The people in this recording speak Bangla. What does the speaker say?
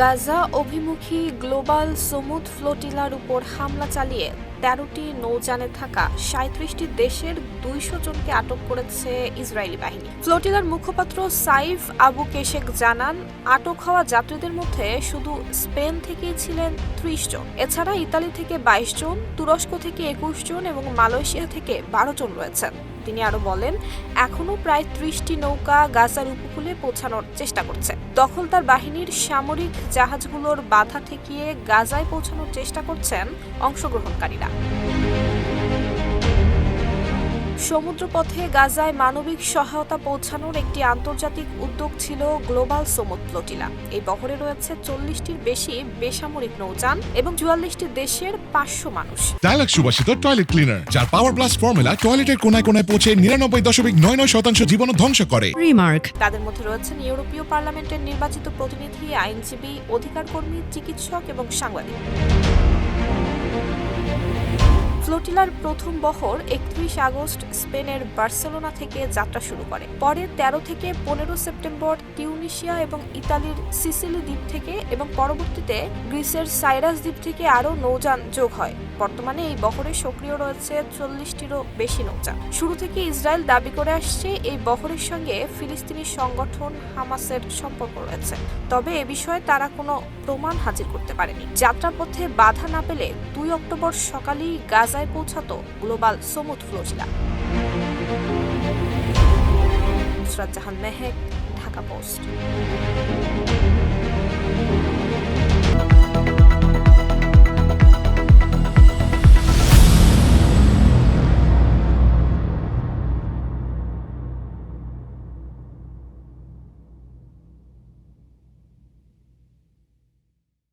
গাজা অভিমুখী গ্লোবাল সমুদ ফ্লোটিলার উপর হামলা চালিয়ে তেরোটি নৌযানে থাকা সাঁত্রিশটি দেশের দুইশো জনকে আটক করেছে ইসরায়েলি বাহিনী। ফ্লোটিলার মুখপাত্র সাইফ আবু কেশেক জানান, আটক হওয়া যাত্রীদের মধ্যে শুধু স্পেন থেকেই ছিলেন ত্রিশ জন। এছাড়া ইতালি থেকে বাইশ জন, তুরস্ক থেকে একুশ জন এবং মালয়েশিয়া থেকে বারো জন রয়েছেন। তিনি আরও বলেন, এখনও প্রায় ত্রিশটি নৌকা গাজার উপকূলে পৌঁছানোর চেষ্টা করছে। দখলদার বাহিনীর সামরিক জাহাজগুলোর বাধা ঠেকিয়ে গাজায় পৌঁছানোর চেষ্টা করছেন অংশগ্রহণকারীরা। সমুদ্রপথে গাজায় মানবিক সহায়তা পৌঁছানোর একটি আন্তর্জাতিক উদ্যোগ ছিল গ্লোবাল সমুদ ফ্লোটিলা এই বহরে রয়েছে চল্লিশটির বেশি বেসামরিক নৌযান এবং চুয়াল্লিশটি দেশের পাঁচশো মানুষ। ডায়ালগ সুবাসিত টয়লেট ক্লিনার যার পাওয়ার প্লাস ফর্মুলা টয়লেটের কোনায় কোনায় পৌঁছে নিরানব্বই দশমিক নয় নয় শতাংশ জীবন ধ্বংস করে। Remark. তাদের মধ্যে রয়েছেন ইউরোপীয় পার্লামেন্টের নির্বাচিত প্রতিনিধি আইনজীবী অধিকার কর্মী চিকিৎসক এবং সাংবাদিক। ফ্লোটিলার প্রথম বহর একত্রিশ আগস্ট স্পেনের বার্সেলোনা থেকে যাত্রা শুরু করে। পরে তেরো থেকে পনেরো সেপ্টেম্বর টিউনিশিয়া এবং ইতালির সিসিলি দ্বীপ থেকে এবং পরবর্তীতে গ্রিসের সাইরাস দ্বীপ থেকে আরও নৌযান যোগ হয়। বর্তমানে এই বহরে সক্রিয় রয়েছে চল্লিশটিরও বেশি নৌযান। শুরু থেকে ইসরায়েল দাবি করে আসছে, এই বহরের সঙ্গে ফিলিস্তিনি সংগঠন হামাসের সম্পর্ক রয়েছে। তবে এ বিষয়ে তারা কোনো প্রমাণ হাজির করতে পারেনি। যাত্রাপথে বাধা না পেলে দুই অক্টোবর সকালেই গাজায় পৌঁছাতো global Sumud flotilla Nusrat Jahan Mehek Dhaka Post.